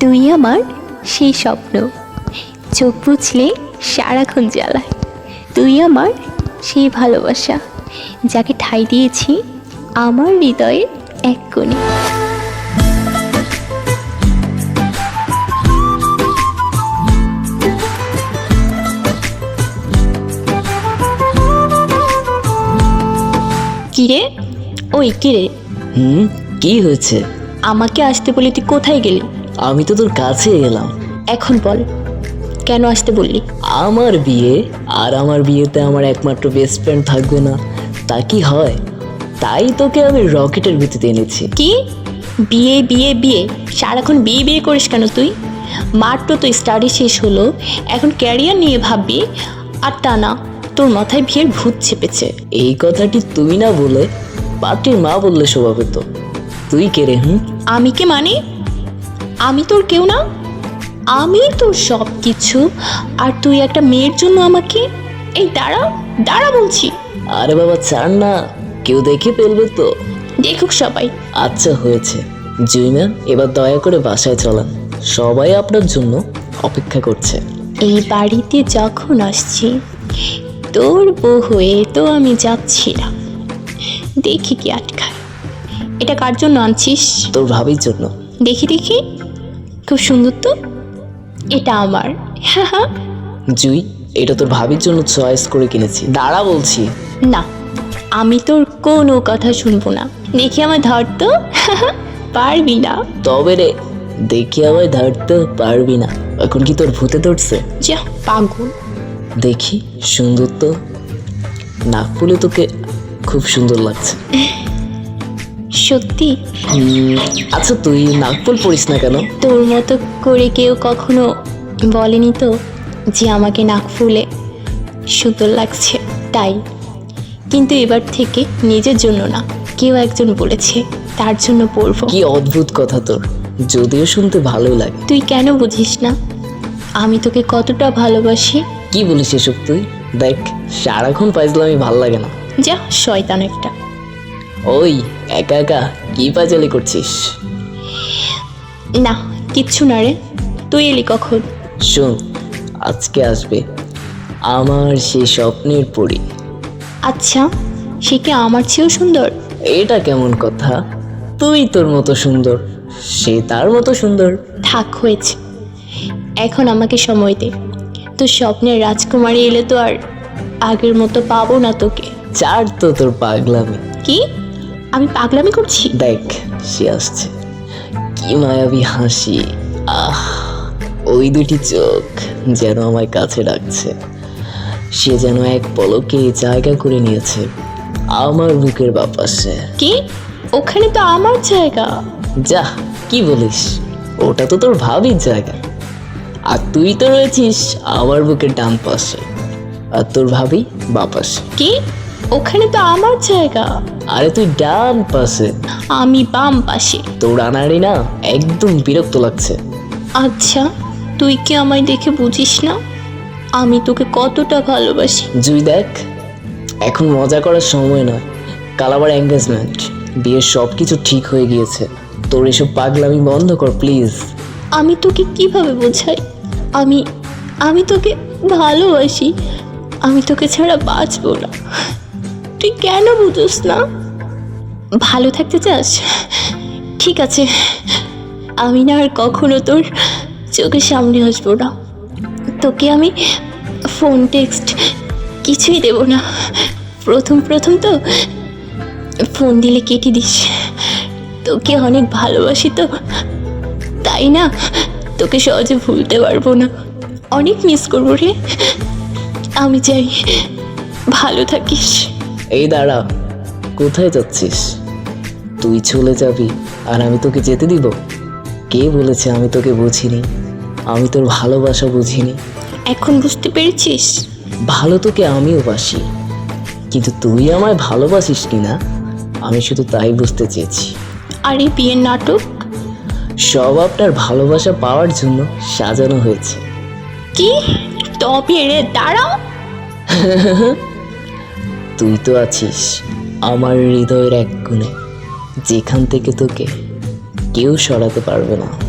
তুই আমার সেই স্বপ্ন। চোখ বুঝলে সারাক্ষণ জ্বালায়। তুই আমার সেই ভালোবাসা যাকে ঠাই দিয়েছি আমার হৃদয়ের এক কোণে। কিরে? ওই কিরে? হুম কি হয়েছে? আমাকে আসতে বলে তুই কোথায় গেলি? আমি তো তোর কাছে এলাম এখন বল কেন আসতে বললি? আমার বিয়ে আর আমার বিয়েতে আমার একমাত্র বেস্ট ফ্রেন্ড থাকবে না। তা কি হয়? তাই তোকে আমি রকেটের ভিত্তিতে এনেছি। কি? বিয়ে বিয়ে বিয়ে? সারাক্ষণ বিয়ে বিয়ে করিস কেন তুই? মাত্র তো স্টাডি শেষ হলো এখন ক্যারিয়ার নিয়ে ভাববি। আর তা না তোর মাথায় বিয়ের ভূত চেপেছে এই কথাটি তুই না বলে পাত্রীর মা বললে শোভা পেত তুই কে রে হুম? আমি কে মানে? আমি তোর কেউ না? আমি তোর সব কিছু আর তুই একটা মেয়ের জন্য আমাকে এই দাঁড়া দাঁড়া বলছি। আরে বাবা চার না। কেউ দেখে ফেলবে তো। দেখুক সবাই। আচ্ছা হয়েছে। জুইনা এবার দয়া করে বাসায় চলান। সবাই আপনার জন্য অপেক্ষা করছে। এই বাড়িতে যখন আসছি তোর বউ হয়ে তো আমি যাচ্ছি না। দেখি কি আটকায়। এটা কার জন্য আনছিস? তোর ভাবির জন্য। দেখি দেখি। খুব সুন্দর তো? এটা আমার। জুই এটা তোর ভাবির জন্য চয়েস করে কিনেছি। দাঁড়া বলছি। না আমি তোর কোনো কথা শুনব না। দেখি আমার ধর তো। পারবি না। তবে রে দেখি আমায় ধরতে পারবি না। এখন কি তোর ভূতে ধরছে? যা পাগল। দেখি সুন্দর তো। নাক ফুলে তোকে খুব সুন্দর লাগছে। সত্যি? আচ্ছা তুই নাক ফুল পড়িস না কেন? তোর মতো করে কেউ কখনো বলেনি তো যে আমাকে নাক ফুলে সুন্দর লাগছে তাই। কিন্তু এবার থেকে নিজের জন্য না কেউ একজন বলেছে তার জন্য পড়ব। কি অদ্ভুত কথা তোর যদিও শুনতে ভালো লাগে। তুই কেন বুঝিস না? আমি তোকে কতটা ভালোবাসি। কি বলিস এসব তুই? দেখ সারাক্ষণ পাইজলামি ভালো লাগে না। যা শয়তান একটা। ওই একা একা কি পাজালি করছিস? না কিচ্ছু না রে। তুই এলি কখন? শোন আজকে আসবে আমার সেই স্বপ্নের পরী। আচ্ছা সে কি আমার চেয়েও সুন্দর? এটা কেমন কথা? তুই তোর মতো সুন্দর সে তার মতো সুন্দর। থাক হয়েছে। এখন আমাকে সময় দে। তোর স্বপ্নের রাজকুমারী এলে তো আর আগের মতো পাবো না তোকে। চার তো তোর পাগলামি। কি? আমি পাগলামি করছি? দেখ সে আসছে। কি মায়াবী হাসি। আহ ওই দুটি চোখ যেন আমায় কাছে ডাকছে সে যেন এক পলকে জায়গা করে নিয়েছে আমার বুকের বাপাসে কি? ওখানে তো আমার জায়গা। যা কি বলিস? ওটা তো তোর ভাবির জায়গা। আর তুই তো রয়েছিস আমার বুকের ডান পাশে আর তোর ভাবি বাপাসে কি? ওখানে তো আমার জায়গা। আরে তুই ডান পাশে। আমি বাম পাশে। তোর আনাড়ি না একদম বিরক্ত লাগছে। আচ্ছা তুই কি আমায় দেখে বুঝিস না? আমি তোকে কতটা ভালোবাসি। জুই দেখ এখন মজা করার সময় নয়। কাল আবার এঙ্গেজমেন্ট বিয়ের সব কিছু ঠিক হয়ে গিয়েছে। তোর এসব পাগলামি বন্ধ কর প্লিজ আমি তোকে কীভাবে বোঝাই? আমি আমি তোকে ভালোবাসি। আমি তোকে ছাড়া বাঁচবো না। তুই কেন বুঝোস না? ভালো থাকতে চাস? ঠিক আছে। আমি না আর কখনো তোর চোখের সামনে আসব না। তোকে আমি ফোন টেক্সট কিছুই দেব না। প্রথম প্রথম তো ফোন দিলে কেটে দিস। তোকে অনেক ভালোবাসি তো। তাই না? তোকে সহজে ভুলতে পারব না। অনেক মিস করব রে। আমি চাই ভালো থাকিস। এই দাঁড়া কোথায় যাচ্ছিস? তুই চলে যাবি আর আমি তোকে যেতে দিব? কে বলেছে আমি তোকে বুঝিনি? আমি তোর ভালোবাসা বুঝিনি। এখন বুঝতে পেরেছিস? ভালো তোকে আমিও বাসি। কিন্তু তুই আমায় ভালোবাসিস কিনা আমি শুধু তাই বুঝতে চেয়েছি। আর এই বিয়ের নাটক? সব আপনার ভালোবাসা পাওয়ার জন্য সাজানো হয়েছে। কি? তবে রে দাঁড়াও। তুই তো আছিস আমার হৃদয়ের এক গুণে যেখান থেকে তোকে কেউ সরাতে পারবে না।